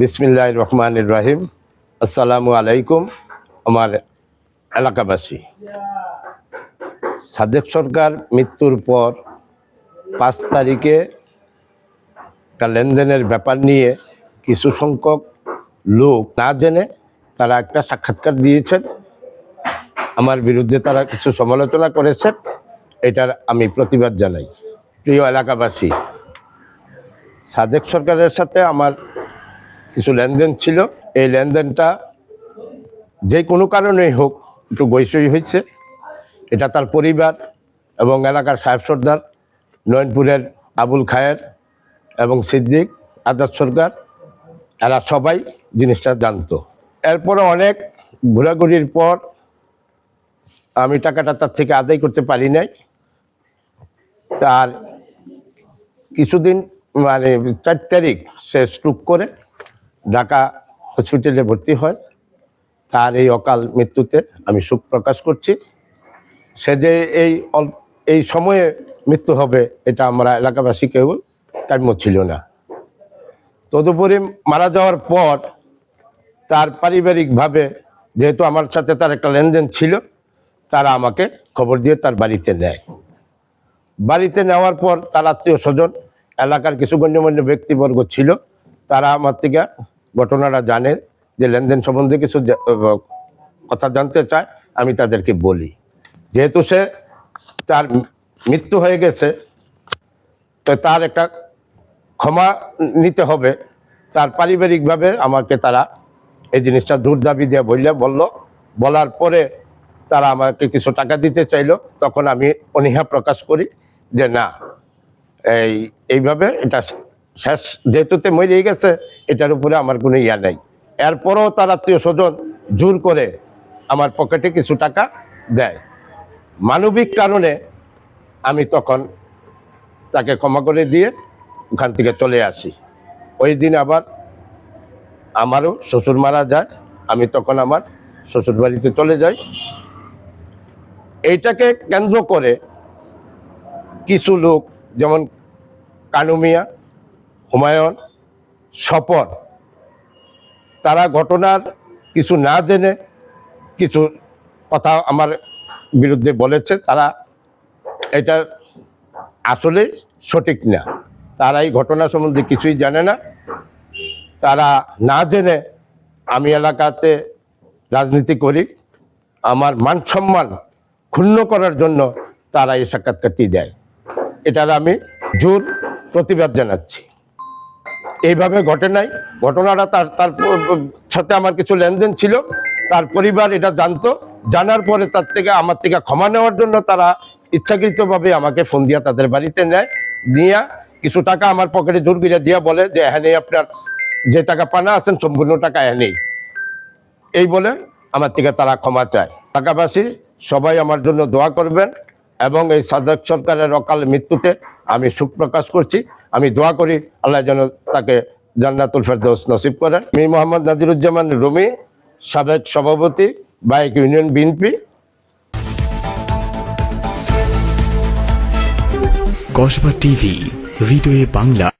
বিসমিল্লাহ রহমান রাহিম। আসসালামু আলাইকুম আমার এলাকাবাসী। সাদেক সরকার মৃত্যুর পর পাঁচ তারিখে একটা লেনদেনের ব্যাপার নিয়ে কিছু সংখ্যক লোক না জেনে তারা একটা সাক্ষাৎকার দিয়েছেন। আমার বিরুদ্ধে তারা কিছু সমালোচনা করেছেন। এটার আমি প্রতিবাদ জানাই। প্রিয় এলাকাবাসী, সাদেক সরকারের সাথে আমার কিছু লেনদেন ছিল, এই লেনদেনটা যে কোনো কারণেই হোক, একটু বৈষয়ী হয়েছে। এটা তার পরিবার এবং এলাকার সাহেব সর্দার, নয়নপুরের আবুল খায়ের এবং সিদ্দিক, আজাদ সরকার, এরা সবাই জিনিসটা জানতো। এরপরে অনেক ঘোরাঘুরির পর আমি টাকাটা তার থেকে আদায় করতে পারি নাই। তার কিছুদিন মানে চার তারিখ সে স্ট্রোক করে ঢাকা হসপিটালে ভর্তি হয়। তার এই অকাল মৃত্যুতে আমি শোক প্রকাশ করছি। সে যে এই এই সময়ে মৃত্যু হবে, এটা আমরা এলাকাবাসী কেউ কাম্য ছিল না। তদুপরি মারা যাওয়ার পর তার পারিবারিকভাবে যেহেতু আমার সাথে তার একটা লেনদেন ছিল, তারা আমাকে খবর দিয়ে তার বাড়িতে নেয়। বাড়িতে নেওয়ার পর তার আত্মীয় স্বজন, এলাকার কিছু গণ্যমান্য ব্যক্তিবর্গ ছিল, তারা আমার থেকে ঘটনাটা জানে, যে লেনদেন সম্বন্ধে কিছু কথা জানতে চায়, আমি তাদেরকে বলি। যেহেতু সে তার মৃত্যু হয়ে গেছে, তো তার একটা ক্ষমা নিতে হবে। তার পারিবারিকভাবে আমাকে তারা এই জিনিসটা দূর দাবি দিয়ে বললে, বলল, বলার পরে তারা আমাকে কিছু টাকা দিতে চাইলো। তখন আমি অনীহা প্রকাশ করি যে, না, এই, এইভাবে এটা শেষ। যেহেতুতে মরেই গেছে, এটার উপরে আমার কোনো ইয়া নেই। এরপরও তার আত্মীয় স্বজন জোর করে আমার পকেটে কিছু টাকা দেয়। মানবিক কারণে আমি তখন তাকে ক্ষমা করে দিয়ে ওখান থেকে চলে আসি। ওই দিন আবার আমারও শ্বশুর মারা যায়, আমি তখন আমার শ্বশুর বাড়িতে চলে যাই। এইটাকে কেন্দ্র করে কিছু লোক, যেমন কানুমিয়া হুমায়ুন, স্বপন। তারা ঘটনার কিছু না জেনে কিছু কথা আমার বিরুদ্ধে বলেছে, তারা এটা আসলে সঠিক না। তারা এই ঘটনা সম্বন্ধে কিছুই জানে না। তারা না জেনে আমি এলাকাতে রাজনীতি করি, আমার মান সম্মান ক্ষুণ্ণ করার জন্য তারা এই সাক্ষাৎকারটি দেয়। এটার আমি জোর প্রতিবাদ জানাচ্ছি। এইভাবে ঘটে নাই। ঘটনাটা তার তার সাথে আমার কিছু লেনদেন ছিল। তার পরিবার এটা জানতো। জানার পরে তার থেকে আমার থেকে ক্ষমা নেওয়ার জন্য তারা ইচ্ছাকৃতভাবে আমাকে ফোন দিয়া তাদের বাড়িতে নেয়। নিয়ে কিছু টাকা আমার পকেটে জোর করে দিয়া বলে যে নেই আপনার যে টাকা পানা আছেন, সম্পূর্ণ টাকা হ্যাঁ নেই এই বলে আমার থেকে তারা ক্ষমা চায়। ঢাকাবাসী সবাই আমার জন্য দোয়া করবেন। এবং এই সাদেক সরকারের অকাল মৃত্যুতে আমি সুখ প্রকাশ করছি। আমি দোয়া করি আল্লাহ যেন তাকে জান্নাতুল ফেরদৌস নসিব করেন। মি মোহাম্মদ নাজিরুজ্জামান রুমি, সাবেক সভাপতি, বাইক ইউনিয়ন বিএনপি। কসবা টিভি, হৃদয়ে বাংলা।